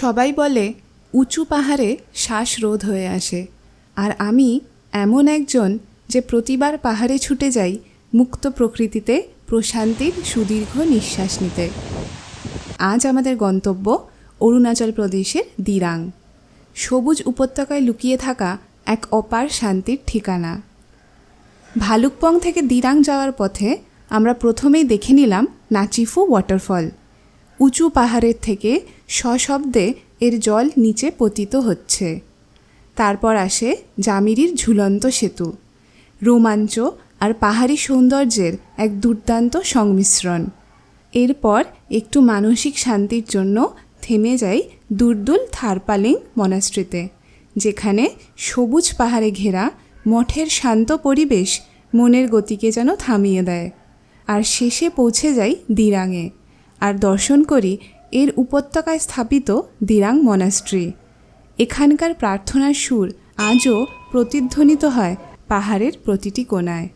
সবাই বলে, উঁচু পাহাড়ে শ্বাসরোধ হয়ে আসে। আর আমি এমন একজন যে প্রতিবার পাহাড়ে ছুটে যাই মুক্ত প্রকৃতিতে প্রশান্তির সুদীর্ঘ নিঃশ্বাস নিতে। আজ আমাদের গন্তব্য অরুণাচল প্রদেশের দিরাং। সবুজ উপত্যকায় লুকিয়ে থাকা এক অপার শান্তির ঠিকানা। ভালুকপং থেকে দিরাং যাওয়ার পথে আমরা প্রথমেই দেখে নিলাম নাচিফু ওয়াটারফল উঁচু পাহাড়ের থেকে সশব্দে এর জল নিচে পতিত হচ্ছে। তারপর আসে জামিরির ঝুলন্ত সেতু, রোমাঞ্চ আর পাহাড়ি সৌন্দর্যের এক দুর্দান্ত সংমিশ্রণ। এরপর একটু মানসিক শান্তির জন্য থেমে যাই দুর্দুল থারপালিং মনাস্ট্রিতে, যেখানে সবুজ পাহাড়ে ঘেরা মঠের শান্ত পরিবেশ মনের গতিকে যেন থামিয়ে দেয়। আর শেষে পৌঁছে যাই দিরাঙে। আর দর্শন করি এর উপত্যকায় স্থাপিত দিরাং মনাস্ট্রি। এখানকার প্রার্থনার সুর আজও প্রতিধ্বনিত হয় পাহাড়ের প্রতিটি কোণায়।